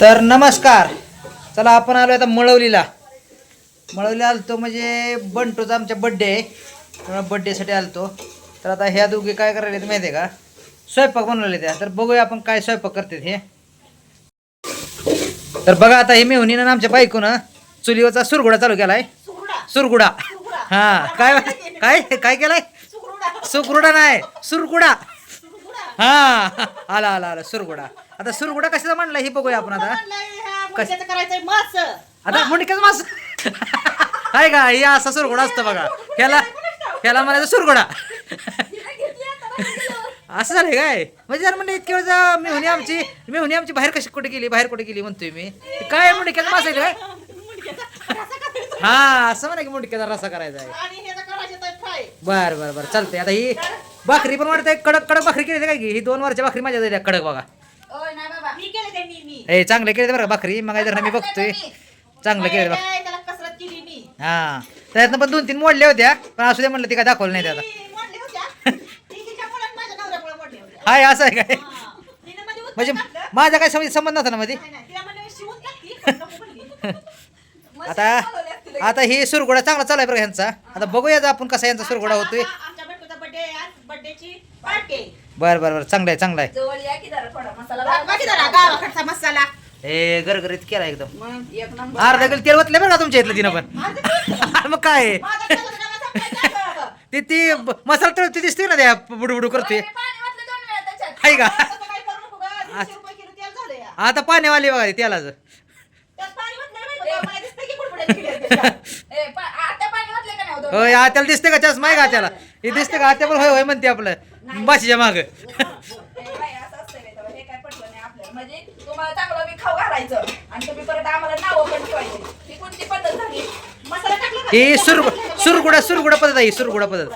तर नमस्कार. चला आपण आलो आता मळवलीला. मळवलीला आलतो म्हणजे बंटूचा आमच्या बड्डे आहे. त्यामुळे बड्डेसाठी आलतो. तर आता ह्या दोघी काय करायला माहिती आहे का? स्वयंपाक बनवले त्या. तर बघूया आपण काय स्वयंपाक करतात हे. तर बघा आता हे मेहुनीनं आमच्या बायकोनं चुलीवरचा सुरगुडा चालू केलाय. सुरगुडा? हा काय काय काय केलाय? सुरगुडा. नाही सुरगुडा. हा आला आला आला सुरगुडा. आता सुरगुडा कशाचा म्हणला हे बघूया आपण आता. कशाचं करायचंय मास. आता मुंडक्याच मास. काय का? हे असा सुरगुडा असतो बघा. ह्याला ह्याला म्हणायचं सुरगुडा. असं झालंय काय? म्हणजे जर म्हणजे इतके वेळ मेहुनी आमची मेहुनी आमची बाहेर कशी कुठे गेली? बाहेर कुठे गेली म्हणतोय मी. काय मुंडक्याचा मास आहे काय हा असं म्हणा की मुंडक्याचा रसा करायचा आहे. बर बर बर. चालतंय. आता ही भाकरी पण वाटते कडक कडक भाकरी केली काय की? ही दोन वरच्या भाकरी माझ्या कडक बघा. मी केले ते मी मी. ए चांगले केले बरं का भाकरी? मग जर मी बघतोय. चांगलं केलं बघ. काय त्याला कसरत केली मी. हा. त्यातनं पण दोन तीन मोडल्या होत्या पण असू दे म्हणलं ती काय दाखवलं नाही त्याला. ती मोडली होत्या. ती तिच्यामुळे आणि माझ्या नवऱ्यामुळे मोडली होत्या. हाय असं आहे काय? हा. तिनं मध्ये उत्तर म्हणजे टाकलं. माझा काय समज संबंध नव्हता ना मध्ये नाही, नाही, तिला म्हणलं शिवून टाक ती, पण नको म्हणली. आता आता ही सुरगुडा चांगला चालाय बरं ह्यांचा. आता बघूया आता आपण कसा यांचा सुरगुडा होतोय. आमच्या- आमच्या आज पार्टी बर बर बर. चांगला आहे चांगला आहे. जवळ या की जरा थोडा मसाला बाकी जरा गावाकडचा मसाला. ए गरगरीत केला एकदम. मग एक नंबर. अर्धा किलो तेल ओतले बरं का तुमच्या इथलं तिनं पण? मग काय आहे? माझा जरा मसाला टाकायचा. ती ती ब- मसाला दिसते ना त्या बुडबुडू करते पाणी घातलं दोन वेळा त्याच्यात. हाय का? तसं काय करू नको गं, दीडशे रुपये किलो तेल झालं या. आता पाण्यावाली बघा तेलाचं. त्यात पाणी ओतलं नाही बाई, मला दिसतं की कुडकुड्या निघाल्या त्याच्यात. ए, पा- आता पाणी घातलं का नाही हो दोन होय आत्याला दिसते का चष्मा आहे का त्याला हे दिसते का आत्या पण होय होय म्हणते आपलं. बाशीच्या माग. हे. म्हणजे तुम्हाला चांगलं मी खाऊ घालायचं आणि तुम्ही परत आम्हाला नावं पण ठेवायची. ही कोणती पद्धत झाली? मसाला टाकला का? ही सुर सुरगुडा सुरगुडा पद्धत आहे ही सुरगुडा पद्धत.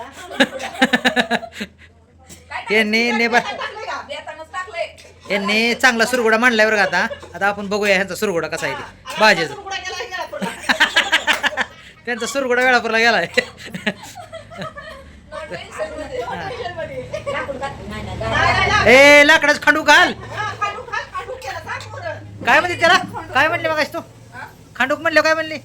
यांनी ने यांनी चांगला सुरगुडा मांडलाय बरं का आता. आता आपण बघूया ह्यांचा सुरगुडा कसा आहे ते. भाजीचा. त्यांचा सुरगुडा वेळापूरला गेलाय. ए लाकडाच खांडू घाल. काय म्हणते त्याला? काय म्हणले मग तू? खांडूक म्हणले काय म्हणले?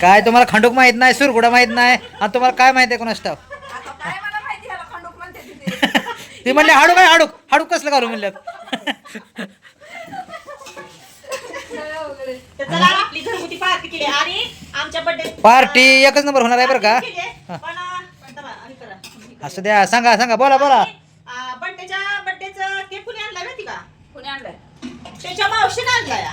काय तुम्हाला खांडूक माहीत नाही सुरगुडा माहीत नाही आणि तुम्हाला काय माहिती आहे कोणास ठाव म्हणले हाडूक आहे हाडूक हाडूक कसलं घालू म्हणल्यात? तर चला आपली घरगुती पार्टी केली. आणि आमच्या बर्थडे पार्टी एकच नंबर होणार आहे बरं का? पण पण दबा, हे करा. असं द्या सांगा सांगा बोला बोला. आ, बर्थडेच्या बर्थडेचं केक कुणी आणलाय माहिती का? कुणी आणलंय? त्याच्या मावशीने आणलाय.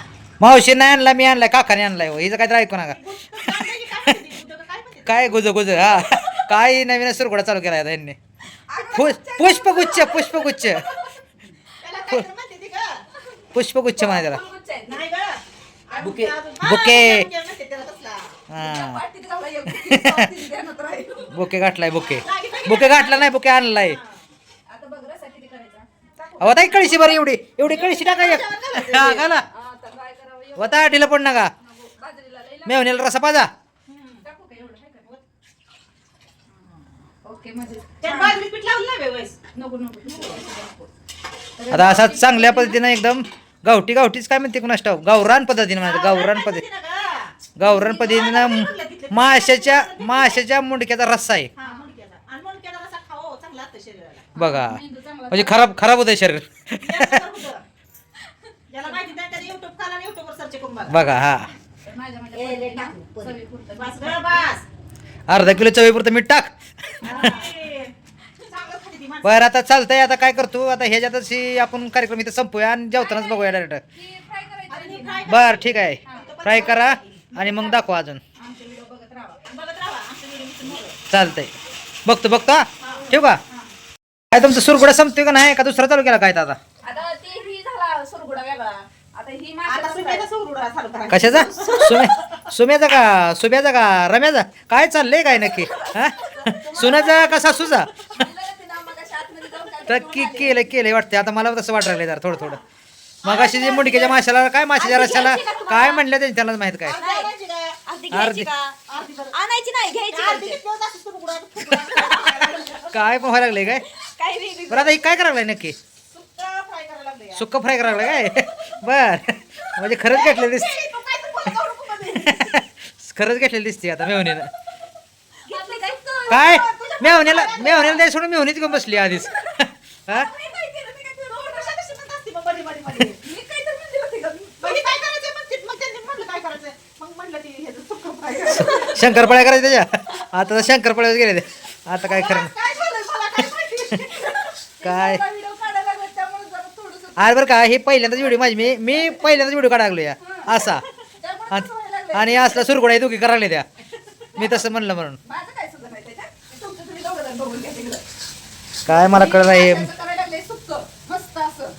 मावशी नाही आणला मी आणलाय काकाने आणलाय. हो. हिचं काहीतरी ऐकू नका. गुड- आणलंय की काय काय? काय गुज गुज हा. काय नवीन सुरगुडा चालू केला आता यांनी. पुष- पुष्पगुच्छ पुष्पगुच्छ. त्याला काय तर म्हणते ती गं? पुष्पगुच्छ म्हणा त्याला फुलगुच्छ आहे. नाही गं. अजून- बुके. बुके. हा. बुके, गाठलाय बुके. बुके गाठला नाही बुके आणलाय. आता बघ रसा किती करायचा. टाकू. अहो ताई कळशी बरं एवढी एवढी कळशी टाका एक. हा घाला. आता काय करावं एवढं. वता आठीला पण नका. मेवण्याला रसा पाजा. लागतं. टाकू का एवढं? हाय का? ओके त्यात बाजरीत पीठ लावलं नाही व्यवस्थित. नको नको नको. आता असा चांगल्या पद्धतीनं एकदम गावठी गावठीच काय म्हणते कुणास ठाव गावरान पद्धतीने म्हणते गावरान पद्धती. गावरान पद्धतीनं माशाच्या माशाच्या मुंडक्याचा रस्सा आहे. हा, मुंडक्याचा. आणि मुंडक्याचा रस्सा खाओ, चांगला असतं शरीराला. बघा. म्हणजे खराब खराब शरीर. होतं. करून बघा. बघा हा. अर्धा किलो चवीपुरतं मीठ टाक चांगलं खाते ती माणसं. बरं आता चालतंय आता काय करतो? आता ह्याच्यातच ही आपण कार्यक्रम इथं संपूया आणि जेवतानाच बघूया डायरेक्ट ही बर ठीक आहे. फ्राय करा आणि मग दाखवा अजून. आमचे व्हिडिओ बघत राहा. बघत राहा आमचं व्हिडिओ मिसून बघा. चालतंय. बघतो बघतो हा? ठेवू का? काय तुमचं सुरगुडा संपतोय का नाही? का दुसरा चालू केला काय आता? आता ते ही झाला सुरगुडा वेगळा. आता ही आता माशाचा सुट्याचा सुरडा चालू करा कशाचा? सुम्या सुम्याचा का? सुम्याचा का? रम्याचा? काय चाललंय काय नक्की? हा? सुनाचा का सासूचा म्हणलं ना तिनं मगाशी आतमध्ये जाऊन काय तर की केलं केलंय वाटतंय. आता मला तसं वाटायला लागलंय जरा थोडं थोडं. मग अशी जी मुंडक्याच्या माशाला काय माशाच्या रस्त्याला काय म्हणलं त्यांनी त्यालाच माहीत काय? अर्धी आणायची नाही घ्यायची काय पण व्हायला लागले काय? बरं आता हे काय करायला लागलंय नक्की? सुक्का फ्राय करायला लागले लागलं काय? बर. म्हणजे खरंच घेतलेलं दिसते. खरंच घेतलेलं दिसते आता मेवणीनं घेतलं काय? काय मेवण्याला मेवण्याला द्यायला सोडून मेवणीच घेऊन बसली आधीच. हा? मी काय केलं. मी काय केलं? तू कशा कशी म्हणत असते. मग मध्ये मध्ये मध्ये. मी काय तर म्हणते होते का मग काय करायचंय म्हणते? मग त्यांनी म्हणलं काय करायचंय? मग म्हणलं ती ह्याचं सुक्का फ्राय करायचं. शंकरपाळ्या करायच्या त्याच्या? आता तर शंकरपाळ्याच गेले ते. आता काय खरं. काय मला आज बरं का हे पहिल्यांदाच व्हिडिओ माझी. मी मी पहिल्यांदाच व्हिडिओ काढायला लागलो या. असा. आणि- असला सुरगुडा दोघी करायला त्या. मी तसं म्हणलं म्हणून. काय सुद्धा नाही त्याच्यात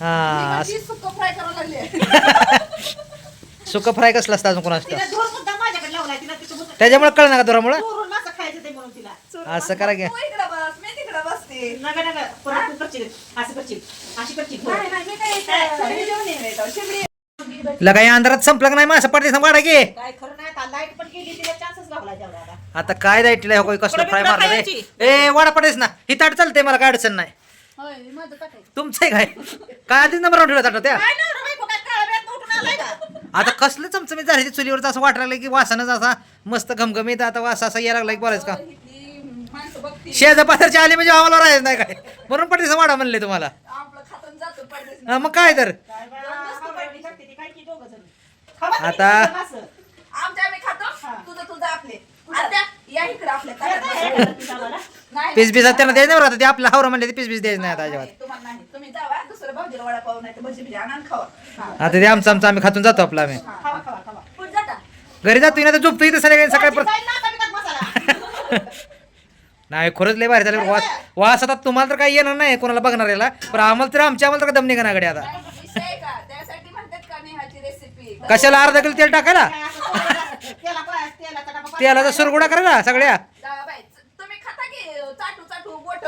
हा, सुक्क फ्राय करायला लागले सुक फ्राय कसलं असतं अजून कोणाचं? तिला धूर मुद्दा माझ्याकडे लावलाय तिला तिचं मुद्दा त्याच्यामुळे कळलं ना का दुरामुळं चोरून मासं खायचं ते म्हणून तिला. असं करा की. तू इकडं बस मी तिकडं बसते. नका नका. परत तू करशील. असं करशील. अशी करशील. नाही नाही मी काय शिबडी जेवण येणार शिबडी लगा या अंधारात संपलं का नाही मासा? पडते वाढा की. काय आता लाइट पण गेली तिला काय हो कसलं फ्राय बिंदू मारलं रे खायची. ए वाडा पडेस ना. ही ताट चालते मला काय अडचण नाही. होय माझं टाकायचं तुमचं आहे काय? काय आधीच नंबर ठेवला ताट त्या. काय नवरा बायको काय काळा वेळात उठून आलाय का? आता कसलं चमचमीत झाले ते चुलीवरचं असं वाटायला लागलं की वासानच असा मस्त घमघमीत आता वास असा यायला लागला की बोलायचं का? इथली माणसं बघती शेजा पाथरची आली म्हणजे आम्हाला राहायचं नाही काय. म्हणून पडते वाडा म्हणले तुम्हाला. आपलं खातून जातो पडदेस हा, मग काय तर? आता-. आमच्या आम्ही खातो हा. तुझं तुझं आपले. आता या इकडे आपल्या ताटात पीस बीस त्यांना द्यायचं बरं आता ते आपलं हावरा म्हणले ते पीस बीस द्यायचं नाही आता अजिबात. नाही, तुम्हाला नाही. तुम्ही जावा दुसरं भाजीला वडापाव नाही तर भजी भजी आणा आणि खावा. हा. आता ते आमचं आमचं आम्ही खातून जातो आपलं आम्ही. खावा खावा खावा. कुठं जाता. घरी जातो ना तर झोपतो इथं सगळे सकाळी परत जाईल ना आता विकत मसाला. नाही खरंच लय भारी झालं. वास वास आता तुम्हाला तर काही येणार नाही कोणाला बघणार याला. पण आम्हाला तर आमच्या आम्हाला तर दम निघणार कडे आता. विषय का? त्यासाठी म्हणतात का नेहाची रेसिपी कशाला अर्धा किलो तेल टाकायला? काय तेलाचा डबा तेलाचा सुरगुडा करायला सगळ्या तुम्ही खाता की चाटू चाटू बोट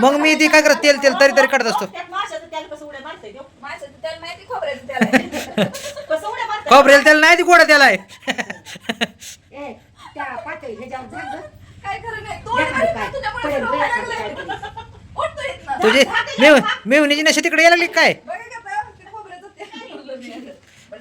मग मी ती काय करत तेल तेल तरी तरी काढत असतो? खोबरेल तेल नाही ती गोडा तेल आहे. तुझी मेव मेवणीची नशा तिकडे यायला लागली काय बघा की आता, ते खोबऱ्याचं तेल बोललो मी. बरं,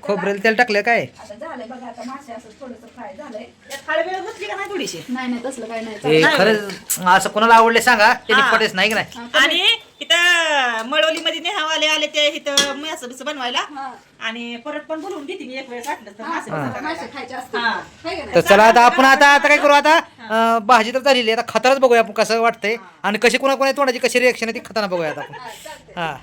खोबरेल तेल टाकलं काय आता झालंय बघा आता मासे असं थोडंसं फ्राय झालंय त्यात हळद घुसली का नाही थोडीशी नाही नाही तसलं काय नाही ते खरंच असं कोणाला आवडले सांगा त्यांनी. पडेच नाही की नाही आणि इथं मळवली मध्ये नेहावाले आले ते इथं मासं बिसं बनवायला हा. आणि परत पण बोलवून घेते मी एक वेळेस वाटलं तर मासे. बिसं मासे करायला. खायचे असतात. हाय का तर नाही? चला आता आपण आता आता काय करू आता अं, भाजी तर झालेली आहे. आता खतारच बघूया आपण कसं वाटतंय आणि कशी कोणा कोणा तोंडाची कशी रिएक्शन आहे ती खताना बघूया आता आपण. हा